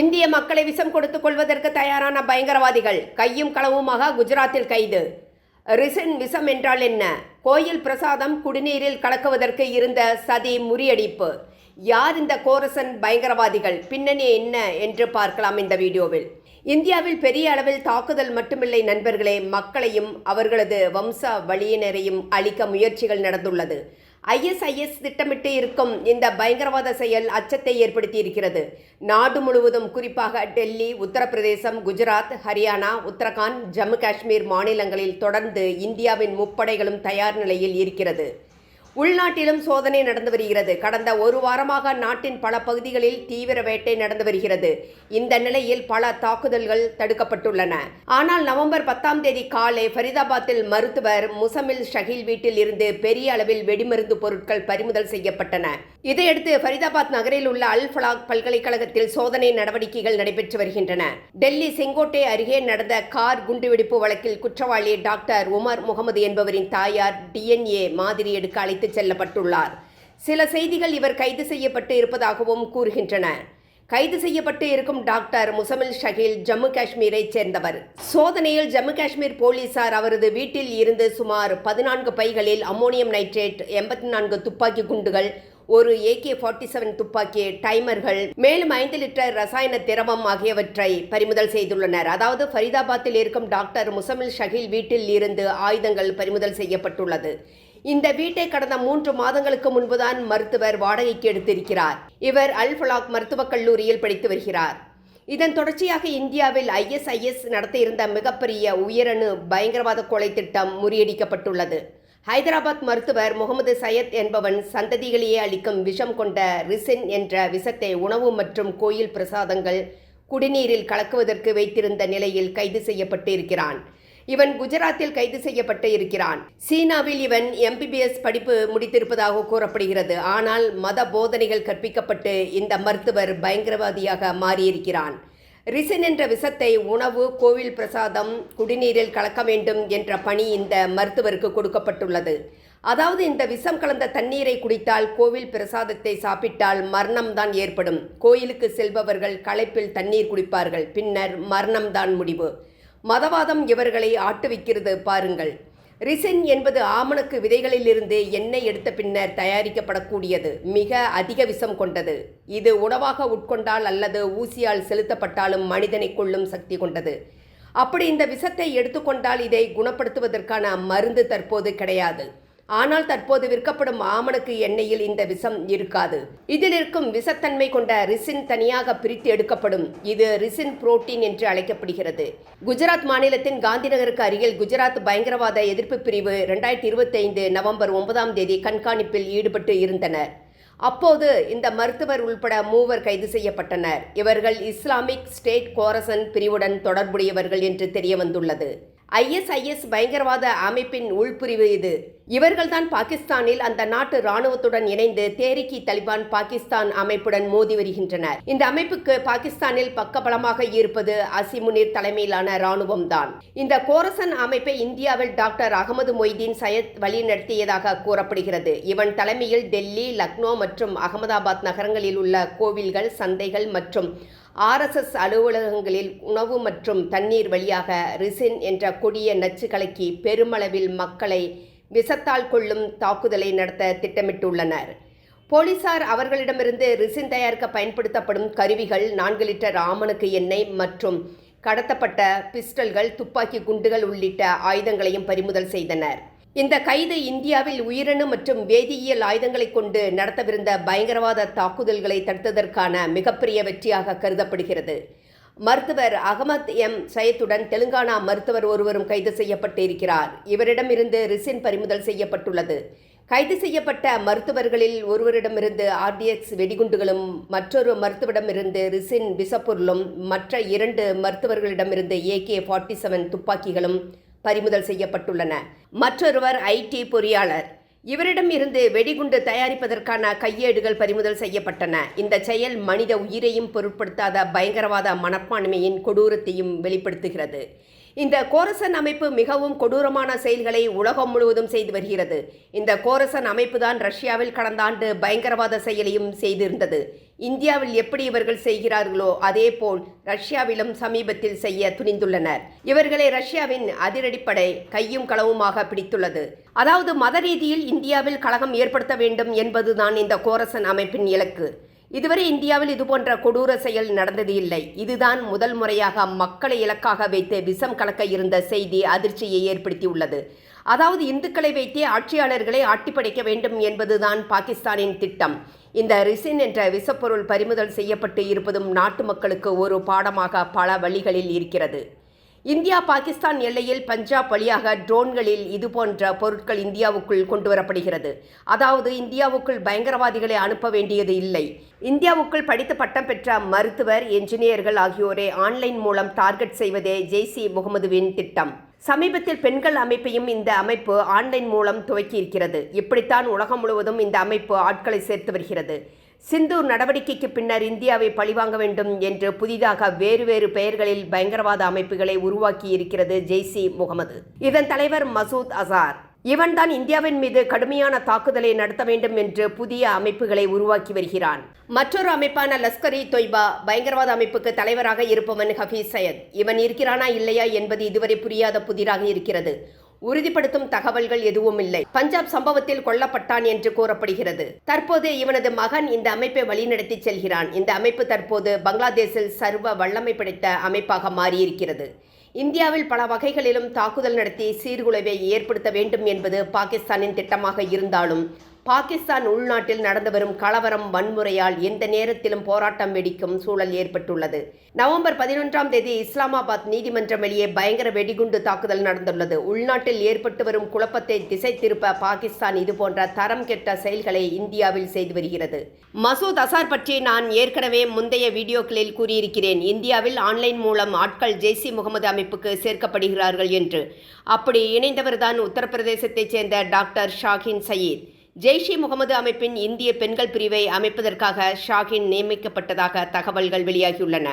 இந்திய மக்களை விஷம் கொடுத்துக் கொள்வதற்கு தயாரான பயங்கரவாதிகள். கையும் களவுமாக குஜராத்தில் கைது. ரிசன் விஷம் என்றால் என்ன? கோயில் பிரசாதம் குடிநீரில் கலக்குவதற்கு இருந்த சதி முறியடிப்பு. யார் இந்த கோரசன் பயங்கரவாதிகள்? பின்னணி என்ன என்று பார்க்கலாம் இந்த வீடியோவில். இந்தியாவில் பெரிய அளவில் தாக்குதல் மட்டுமில்லை நண்பர்களே. மக்களையும் அவர்களது வம்ச வழியினரையும் அழிக்க முயற்சிகள் நடந்துள்ளது. ஐஎஸ்ஐஎஸ் திட்டமிட்டு இருக்கும் இந்த பயங்கரவாத செயல் அச்சத்தை ஏற்படுத்தி இருக்கிறது நாடு முழுவதும் குறிப்பாக டெல்லி உத்தரப்பிரதேசம் குஜராத் ஹரியானா உத்தரகாண்ட் ஜம்மு காஷ்மீர் மாநிலங்களில் தொடர்ந்து இந்தியாவின் முப்படைகளும் தயார் நிலையில் இருக்கிறது. உள்நாட்டிலும் சோதனை நடந்து வருகிறது. கடந்த ஒரு வாரமாக நாட்டின் பல பகுதிகளில் தீவிர வேட்டை நடந்து வருகிறது. இந்த நிலையில் பல தாக்குதல்கள் தடுக்கப்பட்டுள்ளன. ஆனால் நவம்பர் பத்தாம் தேதி காலை ஃபரிதாபாத்தில் மருத்துவர் முசமில் ஷஹில் வீட்டில் இருந்து பெரிய அளவில் வெடிமருந்து பொருட்கள் பறிமுதல் செய்யப்பட்டன. இதையடுத்து ஃபரிதாபாத் நகரில் உள்ள அல் ஃபலாக் பல்கலைக்கழகத்தில் சோதனை நடவடிக்கைகள் நடைபெற்று வருகின்றன. டெல்லி செங்கோட்டை அருகே நடந்த கார் குண்டுவெடிப்பு வழக்கில் குற்றவாளி டாக்டர் உமர் முகமது என்பவரின் தாயார் டிஎன்ஏ மாதிரி எடுக்க அழைத்துச் செல்லப்பட்டுள்ளார். சில செய்திகள் இவர் கைது செய்யப்பட்டு இருப்பதாகவும் கூறுகின்றன. கைது செய்யப்பட்டு இருக்கும் டாக்டர் முசமில் ஷஹீல் ஜம்மு காஷ்மீரைச் சேர்ந்தவர். சோதனையில் ஜம்மு காஷ்மீர் போலீசார் அவரது வீட்டில் இருந்து சுமார் பதினான்கு பைகளில் அம்மோனியம் நைட்ரேட் எண்பத்தி நான்கு துப்பாக்கி குண்டுகள் ஒரு ஏகே ஃபார்ட்டி செவன் துப்பாக்கி டைமர்கள் மேலும் ஐந்து லிட்டர் ரசாயன திரவம் ஆகியவற்றை பறிமுதல் செய்துள்ளனர். அதாவது ஃபரிதாபாத்தில் இருக்கும் டாக்டர் முசமில் ஷஹீல் வீட்டில் இருந்து ஆயுதங்கள் பறிமுதல் செய்யப்பட்டுள்ளது. இந்த வீட்டை கடந்த மூன்று மாதங்களுக்கு முன்புதான் மருத்துவர் வாடகைக்கு எடுத்திருக்கிறார். இவர் அல் ஃபலாக் மருத்துவக் கல்லூரியில் படித்து வருகிறார். இதன் தொடர்ச்சியாக இந்தியாவில் ஐஎஸ்ஐஎஸ் நடத்தியிருந்த மிகப்பெரிய உயரணு பயங்கரவாத கொலை திட்டம் முறியடிக்கப்பட்டுள்ளது. ஹைதராபாத் மருத்துவர் முகமது சையத் என்பவன் சந்ததிகளையே அளிக்கும் விஷம் கொண்ட ரிசின் என்ற விஷத்தை உணவு மற்றும் கோயில் பிரசாதங்கள் குடிநீரில் கலக்குவதற்கு வைத்திருந்த நிலையில் கைது செய்யப்பட்டு இருக்கிறான் இவன் குஜராத்தில் கைது செய்யப்பட்டு இருக்கிறான். சீனாவில் இவன் எம்பிபிஎஸ் படிப்பு முடித்திருப்பதாக கூறப்படுகிறது. ஆனால் மத போதனைகள் கற்பிக்கப்பட்டு இந்த மருத்துவர் பயங்கரவாதியாக மாறியிருக்கிறான். ரிசின் என்ற விஷத்தை உணவு கோவில் பிரசாதம் குடிநீரில் கலக்க வேண்டும் என்ற பணி இந்த மருத்துவருக்கு கொடுக்கப்பட்டுள்ளது. அதாவது இந்த விஷம் கலந்த தண்ணீரை குடித்தால் கோவில் பிரசாதத்தை சாப்பிட்டால் மரணம்தான் ஏற்படும். கோயிலுக்கு செல்பவர்கள் களைப்பில் தண்ணீர் குடிப்பார்கள். பின்னர் மரணம்தான் முடிவு. மதவாதம் இவர்களை ஆட்டுவிக்கிறது பாருங்கள். ரிசின் என்பது ஆமணக்கு விதைகளிலிருந்து எண்ணெய் எடுத்த பின்னர் தயாரிக்கப்படக்கூடியது. மிக அதிக விஷம் கொண்டது. இது உணவாக உட்கொண்டால் அல்லது ஊசியால் செலுத்தப்பட்டாலும் மனிதனை கொள்ளும் சக்தி கொண்டது. அப்படி இந்த விஷத்தை எடுத்துக்கொண்டால் இதை குணப்படுத்துவதற்கான மருந்து தற்போது கிடையாது. ஆனால் தற்போது விற்கப்படும் ஆமணக்கு எண்ணெயில் இந்த விஷம் இருக்காது. இதில் இருக்கும் விஷத்தன்மை கொண்ட ரிசின் தனியாக பிரித்து எடுக்கப்படும். இது ரிசின் புரோட்டீன் என்று அழைக்கப்படுகிறது. குஜராத் மாநிலத்தின் காந்திநகருக்கு அருகில் குஜராத் பயங்கரவாத எதிர்ப்பு பிரிவு இரண்டாயிரத்தி இருபத்தி ஐந்து நவம்பர் ஒன்பதாம் தேதி கண்காணிப்பில் ஈடுபட்டு இருந்தனர். அப்போது இந்த மருத்துவர் உள்பட மூவர் கைது செய்யப்பட்டனர். இவர்கள் இஸ்லாமிக் ஸ்டேட் கோரசன் பிரிவுடன் தொடர்புடையவர்கள் என்று தெரியவந்துள்ளது. ஐஎஸ்ஐஎஸ் பயங்கரவாத அமைப்பின் உள்பிரிவு இது. இவர்கள்தான் பாகிஸ்தானில் அந்த நாட்டு ராணுவத்துடன் இணைந்து தேரிக்கி தலிபான் பாகிஸ்தான் அமைப்புடன் மோதி வருகின்றனர். இந்த அமைப்புக்கு பாகிஸ்தானில் பக்கபலமாக இருப்பது அசிமுனிர் தலைமையிலான ராணுவம் தான் இந்த கோரசன் அமைப்பை இந்தியாவில் டாக்டர் அகமது மொய்தீன் சையத் வழிநடத்தியதாக கூறப்படுகிறது. இவன் தலைமையில் டெல்லி லக்னோ மற்றும் அகமதாபாத் நகரங்களில் உள்ள கோவில்கள் சந்தைகள் மற்றும் ஆர்எஸ்எஸ் அலுவலகங்களில் உணவு மற்றும் தண்ணீர் வழியாக ரிசின் என்ற கொடிய நச்சு கலக்கி பெருமளவில் மக்களை விஷத்தால் கொள்ளும் தாக்குதலை நடத்த திட்டமிட்டுள்ளனர். போலீசார் அவர்களிடமிருந்து ரிசின் தயாரிக்க பயன்படுத்தப்படும் கருவிகள் நான்கு லிட்டர் ஆமணக்கு எண்ணெய் மற்றும் கடத்தப்பட்ட பிஸ்டல்கள் துப்பாக்கி குண்டுகள் உள்ளிட்ட ஆயுதங்களையும் பறிமுதல் செய்தனர். இந்த கைது இந்தியாவில் உயிரணு மற்றும் வேதியியல் ஆயுதங்களை கொண்டு நடத்தவிருந்த பயங்கரவாத தாக்குதல்களை தடுத்ததற்கான மிகப்பெரிய வெற்றியாக கருதப்படுகிறது. மருத்துவர் அகமத் எம். சையத்துடன் தெலுங்கானா மருத்துவர் ஒருவரும் கைது செய்யப்பட்டு இருக்கிறார் இவரிடமிருந்து ரிசின் பறிமுதல் செய்யப்பட்டுள்ளது. கைது செய்யப்பட்ட மருத்துவர்களில் ஒருவரிடமிருந்து ஆர்டிஎக்ஸ் வெடிகுண்டுகளும் மற்றொரு மருத்துவரிடமிருந்து ரிசின் விஷப்பொருளும் மற்ற இரண்டு மருத்துவர்களிடமிருந்து ஏகே ஃபார்ட்டி செவன் துப்பாக்கிகளும் பறிமுதல் செய்யப்பட்டுள்ளன. மற்றொருவர் ஐடி பொறியாளர். இவரிடம் இருந்து வெடிகுண்டு தயாரிப்பதற்கான கையேடுகள் பறிமுதல் செய்யப்பட்டன. இந்த செயல் மனித உயிரையும் பொருட்படுத்தாத பயங்கரவாத மனப்பான்மையின் கொடூரத்தையும் வெளிப்படுத்துகிறது. இந்த கோரசன் அமைப்பு மிகவும் கொடூரமான செயல்களை உலகம் முழுவதும் செய்து வருகிறது. இந்த கோரசன் அமைப்பு தான் ரஷ்யாவில் கடந்த ஆண்டு பயங்கரவாத செயலையும் செய்திருந்தது. இந்தியாவில் எப்படி இவர்கள் செய்கிறார்களோ அதேபோல் ரஷ்யாவிலும் சமீபத்தில் செய்ய துணிந்துள்ளனர். இவர்களை ரஷ்யாவின் அதிரடிப்படை கையும் களவுமாக பிடித்துள்ளது. அதாவது மத ரீதியில் இந்தியாவில் கழகம் ஏற்படுத்த வேண்டும் என்பதுதான் இந்த கோரசன் அமைப்பின் இலக்கு. இதுவரை இந்தியாவில் இதுபோன்ற கொடூர செயல் நடந்தது இல்லை. இதுதான் முதல் முறையாக மக்களை இலக்காக வைத்து விஷம் கலக்க இருந்த செய்தி அதிர்ச்சியை ஏற்படுத்தியுள்ளது. அதாவது இந்துக்களை வைத்தே ஆட்சியாளர்களை ஆட்டிப்படைக்க வேண்டும் என்பதுதான் பாகிஸ்தானின் திட்டம். இந்த ரிசின் என்ற விஷப்பொருள் பறிமுதல் செய்யப்பட்டு இருப்பதும் நாட்டு மக்களுக்கு ஒரு பாடமாக பல வழிகளில் இருக்கிறது. இந்தியா பாகிஸ்தான் எல்லையில் பஞ்சாப் வழியாக ட்ரோன்களில் இதுபோன்ற பொருட்கள் இந்தியாவுக்குள் கொண்டு வரப்படுகிறது அதாவது இந்தியாவுக்குள் பயங்கரவாதிகளை அனுப்ப வேண்டியது இல்லை. இந்தியாவுக்குள் படித்து பட்டம் பெற்ற மருத்துவர் என்ஜினியர்கள் ஆகியோரை ஆன்லைன் மூலம் டார்கெட் செய்வதே ஜெய்சி முகமதுவின் திட்டம். சமீபத்தில் பெண்கள் அமைப்பையும் இந்த அமைப்பு ஆன்லைன் மூலம் துவக்கியிருக்கிறது. இப்படித்தான் உலகம் முழுவதும் இந்த அமைப்பு ஆட்களை சேர்த்து வருகிறது. சிந்தூர் நடவடிக்கைக்கு பின்னர் இந்தியாவை பழிவாங்க வேண்டும் என்று புதிதாக வேறு வேறு பெயர்களில் பயங்கரவாத அமைப்புகளை உருவாக்கி இருக்கிறது ஜெய்சி முகமது. இதன் தலைவர் மசூத் அசார் இவன்தான் இந்தியாவின் மீது கடுமையான தாக்குதலை நடத்த வேண்டும் என்று புதிய அமைப்புகளை உருவாக்கி வருகிறான். மற்றொரு அமைப்பான லஸ்கர் இ தொய்பா பயங்கரவாத அமைப்புக்கு தலைவராக இருப்பவன் ஹபீஸ் சையத். இவன் இருக்கிறானா இல்லையா என்பது இதுவரை புரியாத புதிராக இருக்கிறது. உறுதிப்படுத்தும் தகவல்கள் எதுவும் இல்லை. பஞ்சாப் சம்பவத்தில் கொல்லப்பட்டான் என்று கூறப்படுகிறது. தற்போது இவனது மகன் இந்த அமைப்பை வழிநடத்தி செல்கிறான். இந்த அமைப்பு தற்போது பங்களாதேஷில் சர்வ வல்லமை படைத்த அமைப்பாக மாறியிருக்கிறது. இந்தியாவில் பல வகைகளிலும் தாக்குதல் நடத்தி சீர்குலைவை ஏற்படுத்த வேண்டும் என்பது பாகிஸ்தானின் திட்டமாக இருந்தாலும் பாகிஸ்தான் உள்நாட்டில் நடந்து வரும் கலவரம் வன்முறையால் எந்த நேரத்திலும் போராட்டம் வெடிக்கும் சூழல் ஏற்பட்டுள்ளது. நவம்பர் பதினொன்றாம் தேதி இஸ்லாமாபாத் நீதிமன்றம் வெளியே பயங்கர வெடிகுண்டு தாக்குதல் நடந்துள்ளது. உள்நாட்டில் ஏற்பட்டு வரும் குழப்பத்தை திசை திருப்ப பாகிஸ்தான் இதுபோன்ற தரம் கெட்ட செயல்களை இந்தியாவில் செய்து வருகிறது. மசூத் அசார் பற்றி நான் ஏற்கனவே முந்தைய வீடியோக்களில் கூறியிருக்கிறேன். இந்தியாவில் ஆன்லைன் மூலம் ஆட்கள் ஜெய்சி முகமது அமைப்புக்கு சேர்க்கப்படுகிறார்கள் என்று. அப்படி இணைந்தவர்தான் உத்தரப்பிரதேசத்தைச் சேர்ந்த டாக்டர் ஷாகின் சயீத். ஜெய்ஷி முகமது அமைப்பின் இந்திய பெண்கள் பிரிவை அமைப்பதற்காக ஷாகின் நியமிக்கப்பட்டதாக தகவல்கள் வெளியாகியுள்ளன.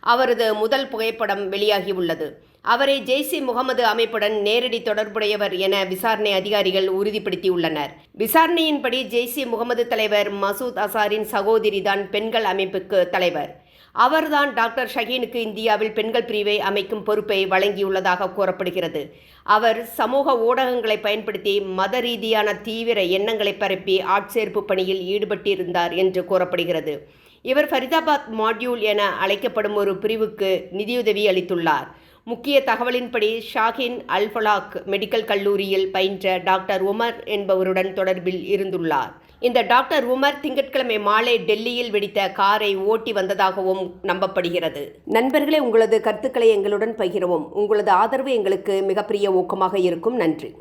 அவரது முதல் புகைப்படம் வெளியாகியுள்ளது. அவரை ஜெய்சி முகமது அமைப்புடன் நேரடி தொடர்புடையவர் என விசாரணை அதிகாரிகள் உறுதிப்படுத்தியுள்ளனர். விசாரணையின்படி ஜெய்சி முகமது தலைவர் மசூத் அசாரின் சகோதரிதான் பெண்கள் அமைப்புக்கு தலைவர். அவர்தான் டாக்டர் ஷஹீனுக்கு இந்தியாவில் பெண்கள் பிரிவை அமைக்கும் பொறுப்பை வழங்கியுள்ளதாக கூறப்படுகிறது. அவர் சமூக ஊடகங்களை பயன்படுத்தி மத ரீதியான தீவிர எண்ணங்களை பரப்பி ஆட்சேர்ப்பு பணியில் ஈடுபட்டிருந்தார் என்று கூறப்படுகிறது. இவர் ஃபரிதாபாத் மாட்யூல் என அழைக்கப்படும் ஒரு பிரிவுக்கு நிதியுதவி அளித்துள்ளார். முக்கிய தகவலின்படி ஷாஹின் அல்ஃபலாக் மெடிக்கல் கல்லூரியில் பயின்ற டாக்டர் உமர் என்பவருடன் தொடர்பில் இருந்துள்ளார். இந்த டாக்டர் உமர் திங்கட்கிழமை மாலை டெல்லியில் வெடித்த காரை ஓட்டி வந்ததாகவும் நம்பப்படுகிறது. நண்பர்களே உங்களது கருத்துக்களை எங்களுடன் பகிரவும். உங்களது ஆதரவு எங்களுக்கு மிகப்பெரிய ஊக்கமாக இருக்கும். நன்றி.